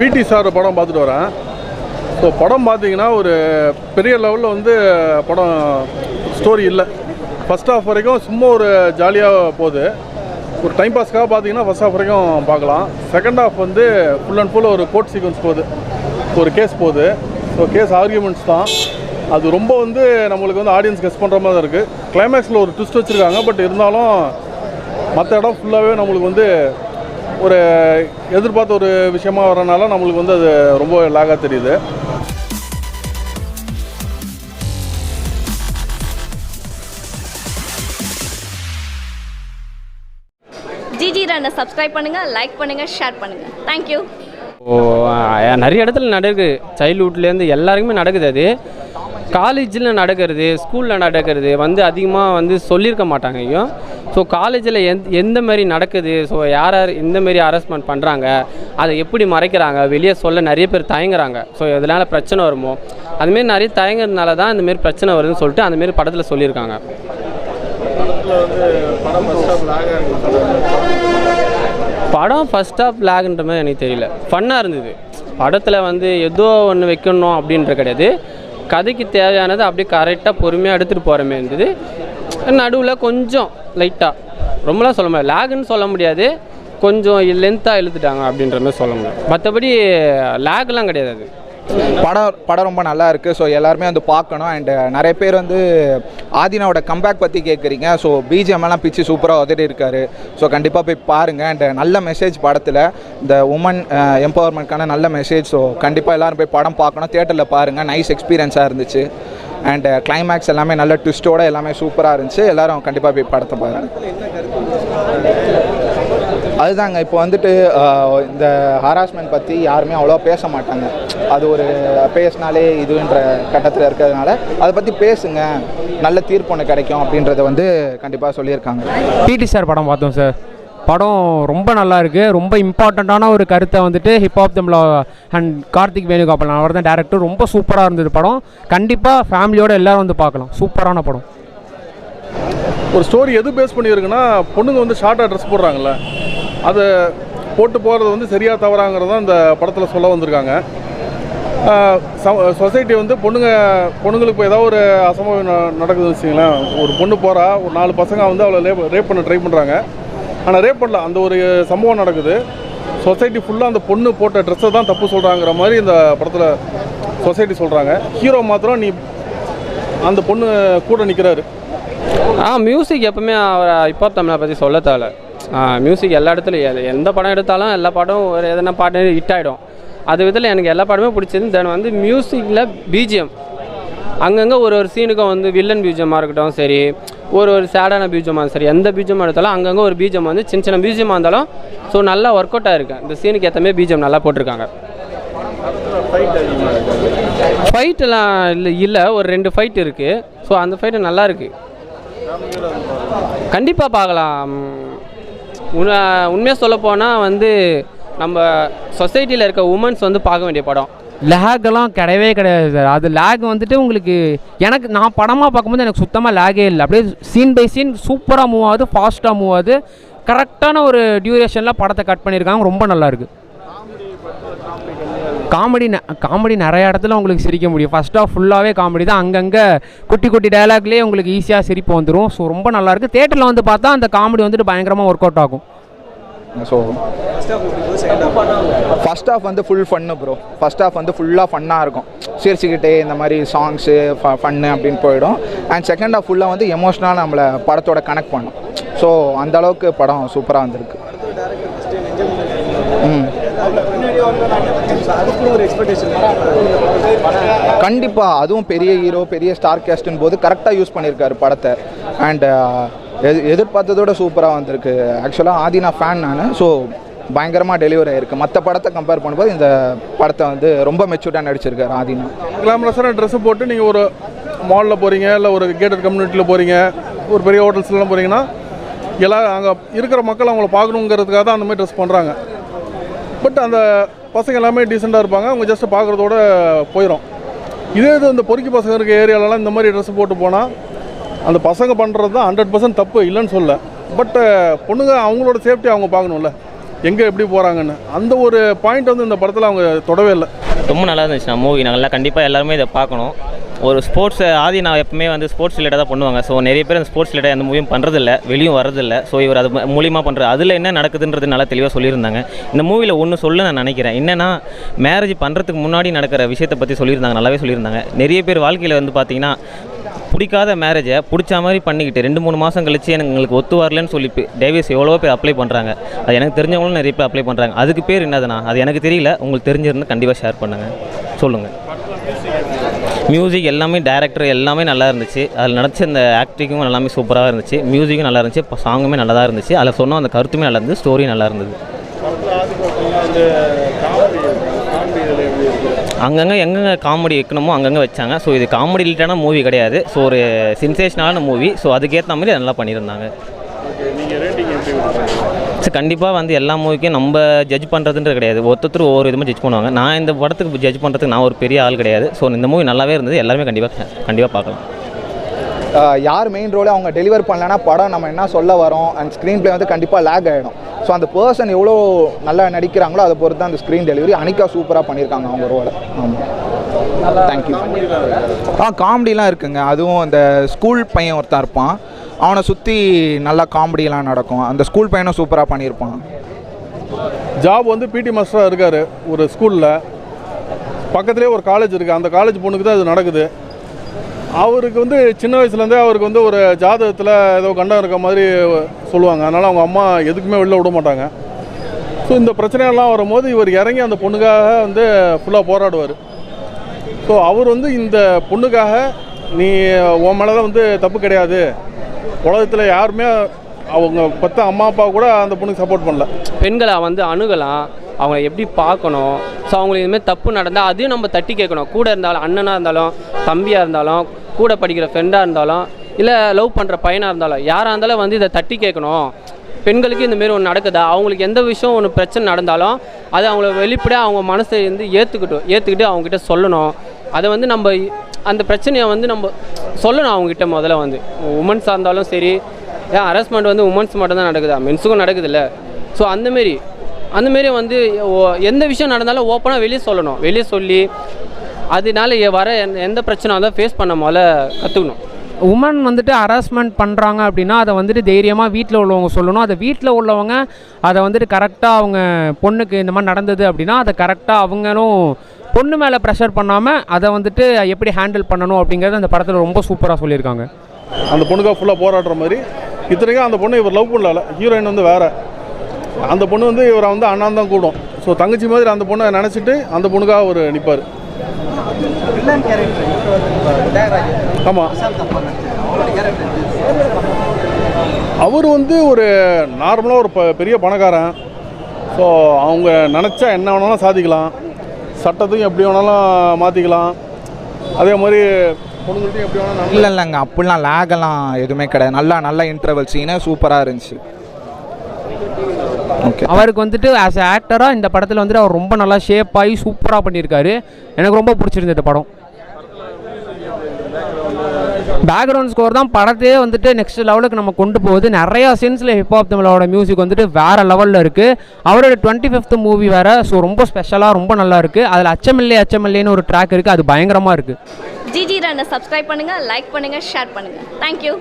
பிடி சார் படம் பார்த்துட்டு வரேன். ஸோ படம் பார்த்தீங்கன்னா ஒரு பெரிய லெவலில் வந்து படம் ஸ்டோரி இல்லை. ஃபர்ஸ்ட் ஆஃப் வரைக்கும் சும்மா ஒரு ஜாலியாக போகுது. ஒரு டைம் பாஸ்க்காக பார்த்தீங்கன்னா ஃபஸ்ட் ஆஃப் வரைக்கும் பார்க்கலாம். செகண்ட் ஆஃப் வந்து ஃபுல் அண்ட் ஃபுல் ஒரு கோர்ட் சீக்வன்ஸ் போகுது. ஒரு கேஸ் போகுது. ஸோ கேஸ் ஆர்கியூமெண்ட்ஸ் தான். அது ரொம்ப வந்து நம்மளுக்கு வந்து ஆடியன்ஸ் கெஸ் பண்ணுற மாதிரி தான் இருக்குது கிளைமேக்ஸில் ஒரு ட்விஸ்ட் வச்சுருக்காங்க. பட் இருந்தாலும் மற்ற இடம் ஃபுல்லாகவே நம்மளுக்கு வந்து ஒரு எதிர்பார்த்த ஒரு விஷயமா வரனால நம்மளுக்கு வந்து அது ரொம்ப லாகாக தெரியுது. ஜிஜி ரன்னை சப்ஸ்கிரைப் பண்ணுங்கள் லைக் பண்ணுங்கள் ஷேர் பண்ணுங்கள் தேங்க்யூ ஓ நிறைய இடத்துல நடக்குது சைல்ட்ஹுட்லேருந்து எல்லாருக்குமே நடக்குது அது. காலேஜில் நடக்கிறது ஸ்கூலில் நடக்கிறது வந்து அதிகமாக வந்து சொல்லியிருக்க மாட்டாங்க ஐயோ. ஸோ காலேஜில் எந் எந்த மாதிரி நடக்குது? ஸோ யார் யார் எந்த மாதிரி ஹராஸ்மெண்ட் பண்ணுறாங்க அதை எப்படி மறைக்கிறாங்க? வெளியே சொல்ல நிறைய பேர் தயங்குறாங்க. ஸோ இதனால் பிரச்சனை வருமோ? அதுமாரி நிறைய தயங்குறதுனால தான் இந்தமாரி பிரச்சனை வருதுன்னு சொல்லிட்டு அந்தமாரி படத்தில் சொல்லியிருக்காங்க. படம் ஃபர்ஸ்ட் ஆஃப் லேக்ன்ற மாதிரி எனக்கு தெரியல. ஃபன்னாக இருந்தது. படத்தில் வந்து ஏதோ ஒன்று வைக்கணும் அப்படின்ற கிடையாது. கதைக்கு தேவையானது அப்படியே கரெக்டாக பொறுமையாக எடுத்துகிட்டு போகிற மாதிரி இருந்தது. நடுவில் கொஞ்சம் லைட்டாக ரொம்பலாம் சொல்ல முடியாது. லேகுன்னு சொல்ல முடியாது. கொஞ்சம் லென்த்தாக இழுத்துட்டாங்க அப்படின்ற மாதிரி சொல்ல முடியும் மற்றபடி லேக்லாம் கிடையாது அது. படம் படம் ரொம்ப நல்லா இருக்குது ஸோ எல்லாருமே வந்து பார்க்கணும். அண்ட் நிறைய பேர் வந்து ஆதினாவோட கம்பேக் பற்றி கேட்குறீங்க ஸோ பிஜிஎம்லாம் பிச்சு சூப்பராக உதறி இருக்காரு. ஸோ கண்டிப்பாக போய் பாருங்கள் அண்ட் நல்ல மெசேஜ் படத்தில். இந்த உமன் எம்பவர்மெண்ட்கான நல்ல மெசேஜ் ஸோ கண்டிப்பாக எல்லோரும் போய் படம் பார்க்கணும். தேட்டரில் பாருங்கள் நைஸ் எக்ஸ்பீரியன்ஸாக இருந்துச்சு. அண்ட் கிளைமேக்ஸ் uh, எல்லாமே நல்ல ட்விஸ்ட்டோட எல்லாமே சூப்பராக இருந்துச்சு. எல்லாரும் கண்டிப்பாக போய் படத்தை பாருங்கள் அதுதாங்க இப்போ வந்துட்டு இந்த ஹராஸ்மெண்ட் பற்றி யாருமே அவ்வளோவா பேச மாட்டாங்க. அது ஒரு பேசினாலே இதுன்ற கட்டத்தில் இருக்கிறதுனால அதை பற்றி பேசுங்க. நல்ல தீர்ப்பு ஒன்று கிடைக்கும் அப்படின்றத வந்து கண்டிப்பாக சொல்லியிருக்காங்க. பிடி சார் படம் பார்த்தோம் சார். படம் ரொம்ப நல்லா இருக்குது ரொம்ப இம்பார்ட்டண்ட்டான ஒரு கருத்தை வந்துட்டு hip hop Tamizha and Karthik Venugopal அவர் தான் டேரக்டர் ரொம்ப சூப்பராக இருந்தது படம். கண்டிப்பாக ஃபேமிலியோடு எல்லோரும் வந்து பார்க்கலாம். சூப்பரான படம். ஒரு ஸ்டோரி எது பேஸ் பண்ணியிருக்குன்னா பொண்ணுங்க வந்து ஷார்ட்டாக ட்ரெஸ் போடுறாங்கல்ல. அதை போட்டு போகிறது வந்து சரியாக தவறாங்கிறது தான் இந்த படத்தில் சொல்ல வந்திருக்காங்க. சொசைட்டி வந்து பொண்ணுங்க பொண்ணுங்களுக்கு இப்போ ஏதாவது ஒரு அசம்பவம் நடக்குதுன்னு வச்சுங்களேன் ஒரு பொண்ணு போகிறா ஒரு நாலு பசங்க வந்து அவளை ரேப் ரேப் பண்ண ட்ரை பண்ணுறாங்க ஆனால் ரேப் பண்ணல அந்த ஒரு சம்பவம் நடக்குது. சொசைட்டி ஃபுல்லாக அந்த பொண்ணு போட்ட ட்ரெஸ்ஸை தான் தப்பு சொல்கிறாங்கிற மாதிரி இந்த படத்தில் சொசைட்டி சொல்கிறாங்க ஹீரோ மாத்திரம் நீ அந்த பொண்ணு கூட நிற்கிறாரு ஆ மியூசிக் எப்பவுமே அவர் இப்போ தமிழை பற்றி சொல்ல தேவையில்ல மியூசிக் எல்லா இடத்துலையும் எந்த படம் எடுத்தாலும் எல்லா பாட்டும் ஒரு எதனா பாட்டு ஹிட் ஆகிடும் அது விதத்தில் எனக்கு எல்லா பாட்டுமே பிடிச்சது. தென் வந்து மியூசிக்கில் பிஜிஎம் அங்கங்கே ஒரு ஒரு சீனுக்கும் வந்து வில்லன் பிஜிஎம்மாக இருக்கட்டும் சரி ஒரு ஒரு சேடான பீஜமாக சரி எந்த பீஜமாக எடுத்தாலும் அங்கங்கே ஒரு பீஜம் வந்து சின்ன சின்ன பீஜமாக இருந்தாலும் ஸோ நல்லா ஒர்க் அவுட்டாக இருக்குது இந்த சீனுக்கு ஏற்ற மாதிரி நல்லா போட்டிருக்காங்க. ஃபைட்டெல்லாம் இல்லை இல்லை ஒரு ரெண்டு ஃபைட் இருக்குது ஸோ அந்த ஃபைட்டு நல்லா இருக்குது கண்டிப்பாக பார்க்கலாம் உண்மையாக சொல்ல போனால் வந்து நம்ம சொசைட்டியில் இருக்க உமன்ஸ் வந்து பார்க்க வேண்டிய படம். லேகெல்லாம் கிடையவே கிடையாது சார் அது லேக் வந்துட்டு உங்களுக்கு எனக்கு நான் படமாக பார்க்கும்போது எனக்கு சுத்தமாக லேகே இல்லை. அப்படியே சீன் பை சீன் சூப்பராக மூவ் ஆகுது ஃபாஸ்ட்டாக மூவ் ஆகுது. கரெக்டான ஒரு டியூரேஷனில் படத்தை கட் பண்ணியிருக்காங்க. ரொம்ப நல்லாயிருக்கு காமெடி காமெடி நிறைய இடத்துல உங்களுக்கு சிரிக்க முடியும். ஃபர்ஸ்ட் ஆஃப் ஃபுல்லாகவே காமெடி தான். அங்கங்கே குட்டி குட்டி டயலாக்லேயே உங்களுக்கு ஈஸியாக சிரிப்பு வந்துடும் ஸோ ரொம்ப நல்லாயிருக்கு தேட்டரில் வந்து பார்த்தா அந்த காமெடி வந்துட்டு பயங்கரமாக ஒர்க் அவுட் ஆகும். ஸோ ஃபர்ஸ்ட் ஆஃப் வந்து full fun bro first half வந்து ஃபுல்லாக ஃபன்னாக இருக்கும். சிரிச்சுக்கிட்டே இந்த மாதிரி சாங்ஸு ஃபன்னு அப்படின்னு போயிடும். அண்ட் செகண்ட் ஆஃப் ஃபுல்லாக வந்து எமோஷ்னலாக நம்மளை படத்தோட கனெக்ட் பண்ணும். ஸோ அந்த அளவுக்கு படம் சூப்பராக வந்திருக்கு. கண்டிப்பாக அதுவும் பெரிய ஹீரோ பெரிய ஸ்டார் கேஸ்டின் போது கரெக்டாக யூஸ் பண்ணியிருக்காரு படத்தை. அண்ட் எது எதிர்பார்த்ததோட சூப்பராக வந்திருக்கு. ஆக்சுவலாக ஆதினா ஃபேன் நான். ஸோ பயங்கரமாக டெலிவரி ஆயிருக்கு. மற்ற படத்தை கம்பேர் பண்ணும்போது இந்த படத்தை வந்து ரொம்ப மெச்சூர்டாக நடிச்சிருக்காரு ஆதினா. கிளாமரஸான ட்ரெஸ்ஸு போட்டு நீங்கள் ஒரு மாலில் போகிறீங்க இல்லை ஒரு கேட்டட் கம்யூனிட்டியில் போகிறீங்க ஒரு பெரிய ஹோட்டல்ஸ்லாம் போகிறீங்கன்னா எல்லாம் அங்கே இருக்கிற மக்கள் அவங்கள பார்க்கணுங்கிறதுக்காக தான் அந்த மாதிரி ட்ரெஸ் பண்ணுறாங்க பட் அந்த பசங்க எல்லாமே டீசெண்டாக இருப்பாங்க. அவங்க ஜஸ்ட்டு பார்க்குறதோட போயிடும் இதே இது இந்த பொறுக்கி பசங்க இருக்க ஏரியாலலாம் இந்த மாதிரி ட்ரெஸ் போட்டு போனால் அந்த பசங்க பண்ணுறது தான் ஹண்ட்ரட் பர்சன்ட் தப்பு இல்லைன்னு சொல்ல. பட்டு பொண்ணுங்க அவங்களோட சேஃப்டி அவங்க பார்க்கணும்ல. எங்கே எப்படி போகிறாங்கன்னு அந்த ஒரு பாயிண்ட் வந்து இந்த படத்தில் அவங்க தொடவே இல்லை. ரொம்ப நல்லா இருந்துச்சுண்ணா மூவி நல்லா கண்டிப்பாக எல்லாருமே இதை பார்க்கணும். ஒரு ஸ்போர்ட்ஸ் ஆதி நான் எப்பவுமே வந்து ஸ்போர்ட்ஸ் ரிலேட்டாக தான் பண்ணுவாங்க. ஸோ நிறைய பேர் அந்த ஸ்போர்ட்ஸ் ரிலேட்டாக அந்த மூவியும் பண்ணுறதில்ல வெளியும் வரதில்ல ஸோ இவர் அது மூலியமாக பண்ணுற அதில் என்ன நடக்குதுன்றது நல்லா தெளிவாக சொல்லியிருந்தாங்க. இந்த மூவியில் ஒன்று சொல்ல நான் நினைக்கிறேன். என்னென்னா மேரேஜ் பண்ணுறதுக்கு முன்னாடி நடக்கிற விஷயத்தை பற்றி சொல்லியிருந்தாங்க. நல்லாவே சொல்லியிருந்தாங்க. நிறைய பேர் வாழ்க்கையில் வந்து பார்த்திங்கன்னா பிடிக்காத மேரேஜை பிடிச்ச மாதிரி பண்ணிக்கிட்டு ரெண்டு மூணு மாதம் கழிச்சு எனக்கு எங்களுக்கு ஒத்து வரலன்னு சொல்லி டேவிஸ் எவ்வளோ பேர் அப்ளை பண்ணுறாங்க அது எனக்கு தெரிஞ்சவங்களும் நிறைய பேர் அப்ளை பண்ணுறாங்க அதுக்கு பேர் என்னதுண்ணா? அது எனக்கு தெரியல. உங்களுக்கு தெரிஞ்சிருந்து கண்டிப்பாக ஷேர் பண்ணுங்கள் சொல்லுங்கள் மியூசிக் எல்லாமே டேரக்டர் எல்லாமே நல்லா இருந்துச்சு. அதில் நடிச்ச அந்த ஆக்டிங்கும் எல்லாமே சூப்பராக இருந்துச்சு. மியூசிக்கும் நல்லா இருந்துச்சு. இப்போ சாங்குமே நல்லா தான் இருந்துச்சு. அதில் சொன்ன அந்த கருத்துமே நல்லா இருந்தது. ஸ்டோரியும் நல்லா இருந்தது. அங்கங்கே எங்கெங்கே காமெடி வைக்கணுமோ அங்கங்கே வச்சாங்க. ஸோ இது காமெடி ரிலேட்டான மூவி கிடையாது. ஸோ ஒரு சென்சேஷனான மூவி ஸோ அதுக்கேற்ற மாதிரி நல்லா பண்ணியிருந்தாங்க. ஸோ கண்டிப்பாக வந்து எல்லா மூவிக்கும் நம்ம ஜட்ஜ் பண்ணுறதுன்றது கிடையாது. ஒருத்தர் ஒவ்வொரு விதமாக ஜட்ஜ் பண்ணுவாங்க. நான் இந்த படத்துக்கு ஜட்ஜ் பண்ணுறதுக்கு நான் ஒரு பெரிய ஆள் கிடையாது. ஸோ இந்த மூவி நல்லாவே இருந்தது. எல்லாருமே கண்டிப்பாக கண்டிப்பாக பார்க்கலாம். யார் மெயின் ரோலை அவங்க டெலிவர் பண்ணலன்னா படம் நம்ம என்ன சொல்ல வரோம்? அண்ட் ஸ்க்ரீன் ப்ளே வந்து கண்டிப்பாக லேக் ஆகிடும் ஸோ அந்த பர்சன் எவ்வளோ நல்லா நடிக்கிறாங்களோ அதை பொறுத்து தான் அந்த ஸ்க்ரீன் டெலிவரி அனிகா சூப்பராக பண்ணியிருக்காங்க அவங்க ரோலை ஆமாம் தேங்க்யூ ஆ காமெடிலாம் இருக்குங்க. அதுவும் அந்த ஸ்கூல் பையன் ஒருத்தன் இருப்பான். அவனை சுற்றி நல்லா காமெடியெலாம் நடக்கும். அந்த ஸ்கூல் பையனும் சூப்பராக பண்ணியிருப்பான் ஜாப் வந்து பிடி மாஸ்டராக இருக்கார். ஒரு ஸ்கூலில் பக்கத்துலேயே ஒரு காலேஜ் இருக்குது அந்த காலேஜ் பொண்ணுக்கு தான் இது நடக்குது. அவருக்கு வந்து சின்ன வயசுலேருந்தே அவருக்கு வந்து ஒரு ஜாதகத்தில் ஏதோ கண்டம் இருக்க மாதிரி சொல்லுவாங்க. அதனால் அவங்க அம்மா எதுக்குமே வெளில விட மாட்டாங்க. ஸோ இந்த பிரச்சனையெல்லாம் வரும்போது இவர் இறங்கி அந்த பொண்ணுக்காக வந்து ஃபுல்லாக போராடுவார். ஸோ அவர் வந்து இந்த பொண்ணுக்காக நீ உன் மேலே தான் வந்து தப்பு கிடையாது. உலகத்தில் யாருமே அவங்க பத்த அம்மா அப்பா கூட அந்த பொண்ணுக்கு சப்போர்ட் பண்ணல. பெண்களை வந்து அணுகலாம் அவங்க எப்படி பார்க்கணும்? ஸோ அவங்களுக்கு இதுமாதிரி தப்பு நடந்தால் அதையும் நம்ம தட்டி கேட்கணும். கூட இருந்தாலும் அண்ணனாக இருந்தாலும் தம்பியாக இருந்தாலும் கூட படிக்கிற ஃப்ரெண்டாக இருந்தாலும் இல்லை லவ் பண்ணுற பையனாக இருந்தாலும் யாராக இருந்தாலும் வந்து இதை தட்டி கேட்கணும். பெண்களுக்கு இந்தமாரி ஒன்று நடக்குதா? அவங்களுக்கு எந்த விஷயம் ஒன்று பிரச்சனை நடந்தாலும் அதை அவங்கள வெளிப்படையாக அவங்க மனசை வந்து ஏற்றுக்கிட்டோம் ஏற்றுக்கிட்டு அவங்ககிட்ட சொல்லணும். அதை வந்து நம்ம அந்த பிரச்சனையை வந்து நம்ம சொல்லணும் அவங்ககிட்ட முதல்ல வந்து. உமன்ஸாக இருந்தாலும் சரி ஏன் ஹரஸ்மெண்ட் வந்து உமன்ஸ் மட்டும் தான் நடக்குதா மென்ஸுக்கும் நடக்குதுல்ல. ஸோ அந்தமாரி அந்தமாரி வந்து எந்த விஷயம் நடந்தாலும் ஓப்பனாக வெளியே சொல்லணும். வெளியே சொல்லி அதனால வர எந்த- எந்த பிரச்சனை வந்தால் ஃபேஸ் பண்ண முதல்ல கற்றுக்கணும் உமன் வந்துட்டு ஹராஸ்மெண்ட் பண்ணுறாங்க அப்படின்னா அதை வந்துட்டு தைரியமாக வீட்டில் உள்ளவங்க சொல்லணும். அதை வீட்டில் உள்ளவங்க அதை வந்துட்டு கரெக்டாக அவங்க பொண்ணுக்கு இந்த மாதிரி நடந்தது அப்படின்னா அதை கரெக்டாக அவங்களும் பொண்ணு மேலே ப்ரெஷர் பண்ணாமல் அதை வந்துட்டு எப்படி ஹேண்டில் பண்ணணும் அப்படிங்கிறது அந்த படத்தில் ரொம்ப சூப்பராக சொல்லியிருக்காங்க. அந்த பொண்ணுக்காக ஃபுல்லாக போராடுற மாதிரி இத்தனைக்கும் அந்த பொண்ணை இவர் லவ் பண்ணல. ஹீரோயின் வந்து வேற. அந்த பொண்ணு வந்து இவரை வந்து அண்ணான் தான் கூடும். ஸோ தங்கச்சி மாதிரி அந்த பொண்ணை நினச்சிட்டு அந்த பொண்ணுக்காக அவர் நிற்பார் ஆமாம் அவர் வந்து ஒரு நார்மலாக ஒரு ப- பெரிய பணக்காரன். ஸோ அவங்க நினச்சா என்ன வேணாலும் சாதிக்கலாம். சட்டத்தையும் எப்படி வேணாலும் மாற்றிக்கலாம் அதே மாதிரி பொண்ணுங்கள்ட்டையும் எப்படி வேணாலும் இல்லை இல்லைங்க. அப்படிலாம் லேகெல்லாம் எதுவுமே கிடையாது. நல்லா நல்ல இன்டர்வல் சீனே சூப்பராக இருந்துச்சு. அவருக்கு வந்துட்டு ஆஸ் அ ஆக்டராக இந்த படத்தில் வந்துட்டு அவர் ரொம்ப நல்லா ஷேப் ஆகி சூப்பராக பண்ணியிருக்காரு. எனக்கு ரொம்ப பிடிச்சிருந்தது இந்த படம். பேக்ரவுண்ட் ஸ்கோர் தான் படத்தையே வந்துட்டு நெக்ஸ்ட் லெவலுக்கு நம்ம கொண்டு போகுது. நிறையா சீன்ஸில் ஹிப்ஹாப் தமிழோட மியூசிக் வந்துட்டு வேறு லெவலில் இருக்குது அவரோட டுவெண்ட்டி ஃபிஃப்த் மூவி வேறு ஸோ ரொம்ப ஸ்பெஷலாக ரொம்ப நல்லா இருக்குது அதில் அச்சமில்லை அச்சமில்லைன்னு ஒரு ட்ராக் இருக்குது அது பயங்கரமாக இருக்குது ஜிஜி ரன்னை சப்ஸ்கிரைப் பண்ணுங்கள் லைக் பண்ணுங்கள் ஷேர் பண்ணுங்கள் தேங்க்யூ